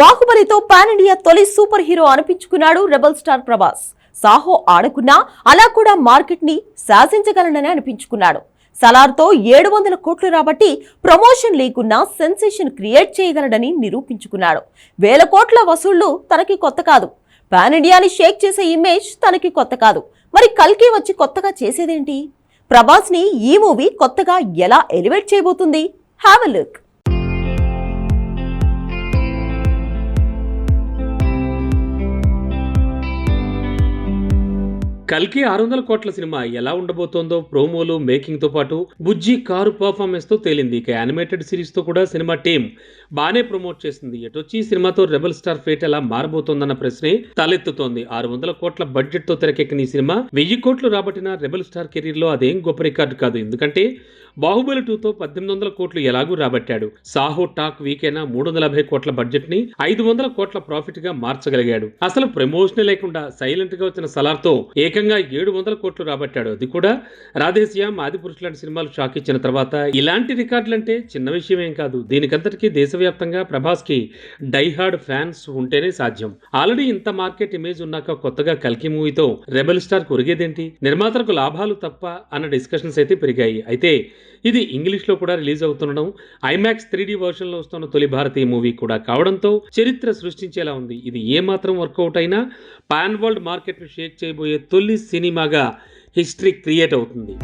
బాహుబలితో pan India తొలి super hero అనిపించుకున్నాడు rebel star Prabhas. Saaho ఆడకున్నా అలా కూడా మార్కెట్ని శాసించగలనని అనిపించుకున్నాడు. సలార్తో ఏడు వందల కోట్లు రాబట్టి ప్రమోషన్ లేకున్నా సెన్సేషన్ క్రియేట్ చేయగలడని నిరూపించుకున్నాడు. వేల కోట్ల వసూళ్ళు తనకి కొత్త కాదు. పాన్ ఇండియాని షేక్ చేసే ఇమేజ్ తనకి కొత్త కాదు. మరి కల్కి వచ్చి కొత్తగా చేసేదేంటి? ప్రభాస్ని ఈ మూవీ కొత్తగా ఎలా ఎలివేట్ చేయబోతుంది? Have a look. కల్కి ఆరు వందల కోట్ల సినిమా ఎలా ఉండబోతోందో ప్రోమోలు మేకింగ్తో పాటు బుజ్జి కారు పర్ఫార్మెన్స్తో తేలింది. ఇక యానిమేటెడ్ సిరీస్తో కూడా సినిమా టీం బాగానే ప్రమోట్ చేస్తుంది ఎటొచ్చి ఈ సినిమాతో రెబల్ స్టార్ ఫేట్ ఎలా మారబోతోందన్న ప్రశ్నే తలెత్తుతోంది. ఆరు వందల కోట్ల బడ్జెట్తో తెరకెక్కిన ఈ సినిమా వెయ్యి కోట్లు రాబట్టిన రెబల్ స్టార్ కెరీర్లో అదేం గొప్ప రికార్డు కాదు. ఎందుకంటే బాహుబలి టూతో పద్దెనిమిది వందల కోట్లు ఎలాగూ రాబట్టాడు. సాహో టాక్ వీకైనా మూడు వందల యాభై కోట్ల బడ్జెట్ని ఐదు వందల కోట్ల ప్రాఫిట్గా మార్చగలిగాడు. అసలు ప్రమోషన్ లేకుండా సైలెంట్గా వచ్చిన సలార్తో ఏకంగా ఏడు వందల కోట్లు రాబట్టాడు. అది కూడా రాధేశ్యామ్ ఆదిపురుష్ లాంటి సినిమాలు షాక్ ఇచ్చిన తర్వాత ఇలాంటి రికార్డులంటే చిన్న విషయం ఏం కాదు. దీనికంతటికీ దేశవ్యాప్తంగా ప్రభాస్కి డైహార్డ్ ఫ్యాన్స్ ఉంటేనే సాధ్యం. ఆల్రెడీ ఇంత మార్కెట్ ఇమేజ్ ఉన్నాక కొత్తగా కల్కి మూవీతో రెబల్ స్టార్ కొరిగేదేంటి? నిర్మాతలకు లాభాలు తప్ప అన్న డిస్కషన్స్ అయితే పెరిగాయి. అయితే ఇది ఇంగ్లీష్లో కూడా రిలీజ్ అవుతుండడం ఐమాక్స్ త్రీ డి వర్షన్లో వస్తున్న తొలి భారతీయ మూవీ కూడా కావడంతో చరిత్ర సృష్టించేలా ఉంది. ఇది ఏమాత్రం వర్కౌట్ అయినా పాన్ వరల్డ్ మార్కెట్ను షేక్ చేయబోయే తొలి సినిమాగా హిస్టరీ క్రియేట్ అవుతుంది.